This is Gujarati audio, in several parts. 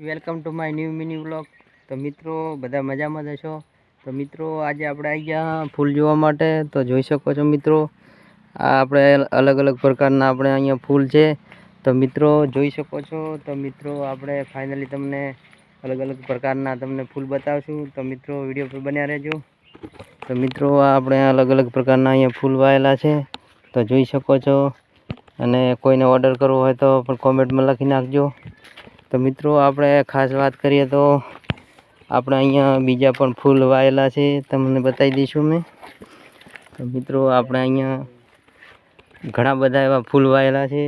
Welcome to my new mini vlog તો મિત્રો, બધા મજામાં જ હશો? તો મિત્રો, આજે આપણે આવી ગયા ફૂલ જોવા માટે. તો જોઈ શકો છો મિત્રો, આ આપણે અલગ અલગ પ્રકારના આપણે અહીંયા ફૂલ છે. તો મિત્રો, જોઈ શકો છો. તો મિત્રો, આપણે ફાઇનલી તમને અલગ અલગ પ્રકારના તમને ફૂલ બતાવશું. તો મિત્રો વીડિયો પર બન્યા રહેજો. તો મિત્રો આપણે અલગ અલગ પ્રકારના અહીંયા ફૂલ વાયેલા છે. તો જોઈ શકો છો. અને કોઈને ઓર્ડર કરવો હોય તો પણ કોમેન્ટમાં લખી નાખજો. તો મિત્રો, આપણે ખાસ વાત કરીએ તો આપણે અહીંયા બીજા પણ ફૂલ વાયેલા છે. તમને બતાવી દઈશું મેં. તો મિત્રો, આપણે અહીંયા ઘણા બધા એવા ફૂલ વાયેલા છે.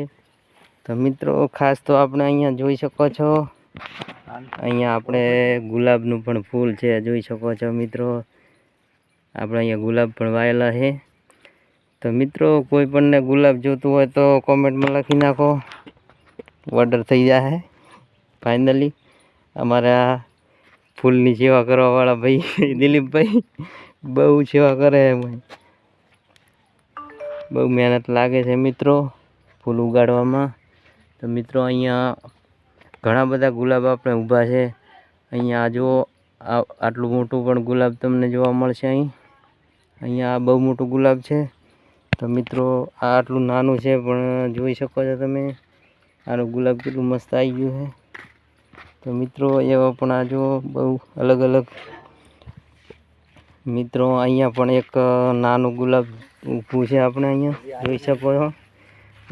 તો મિત્રો, ખાસ તો આપણે અહીંયા જોઈ શકો છો. અહીંયા આપણે ગુલાબનું પણ ફૂલ છે, જોઈ શકો છો મિત્રો. આપણે અહીંયા ગુલાબ પણ વાયેલા છે. તો મિત્રો, કોઈ પણને ગુલાબ જોતું હોય તો કોમેન્ટમાં લખી નાખો. ઓર્ડર થઈ જાય ફાઇનલી અમારા ફૂલની સેવા કરવાવાળા ભાઈ, દિલીપભાઈ, બહુ સેવા કરે એમાં. બહુ મહેનત લાગે છે મિત્રો ફૂલ ઉગાડવામાં. તો મિત્રો અહીંયા ઘણા બધા ગુલાબ આપણે ઊભા છે. અહીંયા જો આટલું મોટું પણ ગુલાબ તમને જોવા મળશે અહીં. અહીંયા બહુ મોટું ગુલાબ છે. તો મિત્રો, આ આટલું નાનું છે, પણ જોઈ શકો છો તમે. આનું ગુલાબ કેટલું મસ્ત આવી ગયું છે. તો મિત્રો, એવા પણ આ જો બહુ અલગ અલગ મિત્રો. અહીંયા પણ એક નાનું ગુલાબ ઊભું છે આપણે અહીંયા. જોઈ શકો છો.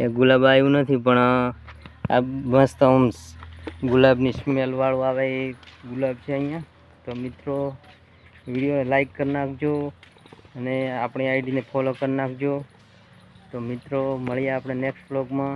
એ ગુલાબ આવ્યું નથી, પણ આ મસ્ત આમ ગુલાબની સ્મેલવાળું આવે એ ગુલાબ છે અહીંયા. તો મિત્રો, વિડીયોને લાઈક કરી નાખજો અને આપણી આઈડીને ફોલો કરી નાખજો. તો મિત્રો, મળીએ આપણે નેક્સ્ટ બ્લોગમાં